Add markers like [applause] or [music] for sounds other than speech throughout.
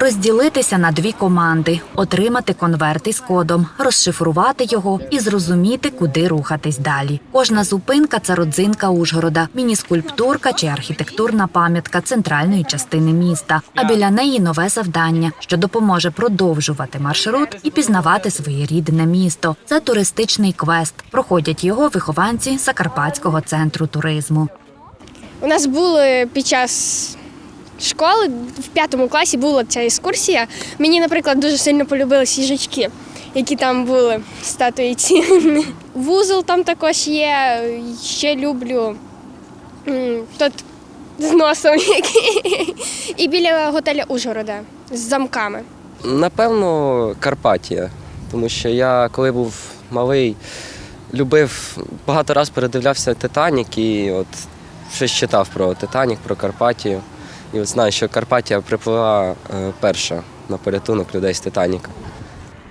Розділитися на дві команди, отримати конверт із кодом, розшифрувати його і зрозуміти, куди рухатись далі. Кожна зупинка це родзинка Ужгорода, міні-скульптурка чи архітектурна пам'ятка центральної частини міста. А біля неї нове завдання, що допоможе продовжувати маршрут і пізнавати своє рідне місто. Це туристичний квест. Проходять його вихованці Закарпатського центру туризму. У нас були під час школи в п'ятому класі була ця екскурсія. Мені, наприклад, дуже сильно полюбились їжачки, які там були статуї ці. [laughs] Вузол там також є. Ще люблю м, тот з носом який. І біля готеля Ужгорода з замками. Напевно, Карпатія. Тому що я, коли був малий, любив багато разів передивлявся Титанік і от щось читав про Титанік, про Карпатію. І от знаю, що Карпатія приплила е, перша на порятунок людей з Титаніка.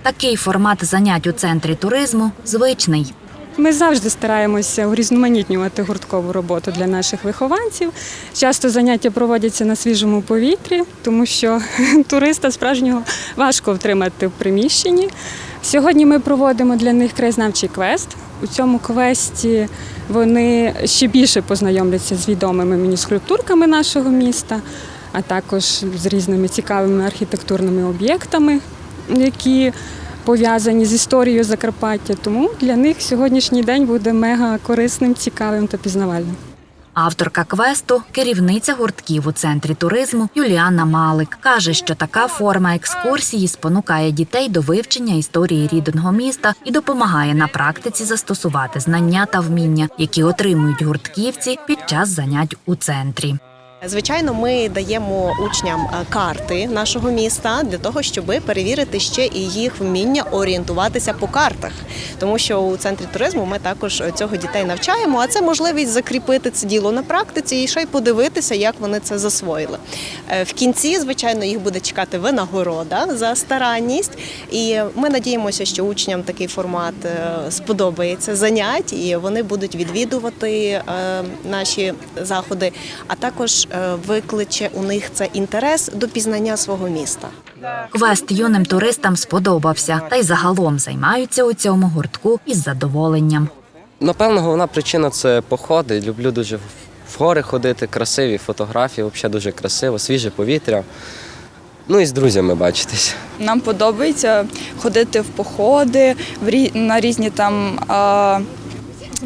Такий формат занять у центрі туризму звичний. Ми завжди стараємося урізноманітнювати гурткову роботу для наших вихованців. Часто заняття проводяться на свіжому повітрі, тому що [laughs] туриста справжнього важко втримати в приміщенні. Сьогодні ми проводимо для них краєзнавчий квест. У цьому квесті вони ще більше познайомляться з відомими мініскульптурками нашого міста, а також з різними цікавими архітектурними об'єктами, які пов'язані з історією Закарпаття. Тому для них сьогоднішній день буде мега корисним, цікавим та пізнавальним. Авторка квесту, керівниця гуртків у центрі туризму Юліана Малик каже, що така форма екскурсії спонукає дітей до вивчення історії рідного міста і допомагає на практиці застосувати знання та вміння, які отримують гуртківці під час занять у центрі. Звичайно, ми даємо учням е, карти нашого міста для того, щоб перевірити ще і їх вміння орієнтуватися по картах, тому що у центрі туризму ми також цього дітей навчаємо. А це можливість закріпити це діло на практиці і ще й подивитися, як вони це засвоїли. Е, В кінці, звичайно, їх буде чекати винагорода за старанність, і ми надіємося, що учням такий формат е, сподобається занять, і вони будуть відвідувати наші заходи, а також е, викличе у них це інтерес до пізнання свого міста. Квест юним туристам сподобався, та й загалом займаються у цьому гуртку із задоволенням. Напевно, головна причина це походи. Люблю дуже в- гори ходити, красиві фотографії, взагалі дуже красиво, свіже повітря. Ну і з друзями бачитись. Нам подобається ходити в походи, на різні там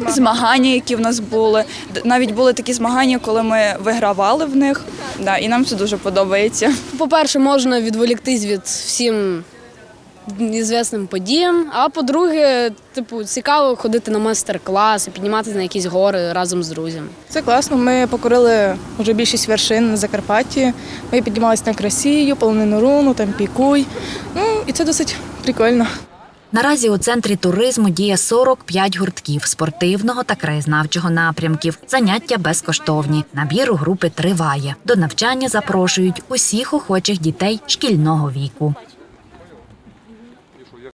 змагання, які в нас були. Навіть були такі змагання, коли ми вигравали в них. Да, і нам це дуже подобається. По-перше, можна відволіктись від всім ізвісним подіям. А по-друге, типу, цікаво ходити на майстер-класи, підніматися на якісь гори разом з друзями. Це класно. Ми покорили вже більшість вершин на Закарпатті. Ми піднімалися на Красію, Полонину Руну, там Пікуй. Ну і це досить прикольно. Наразі у центрі туризму діє 45 гуртків спортивного та краєзнавчого напрямків. Заняття безкоштовні. Набір у групи триває. До навчання запрошують усіх охочих дітей шкільного віку.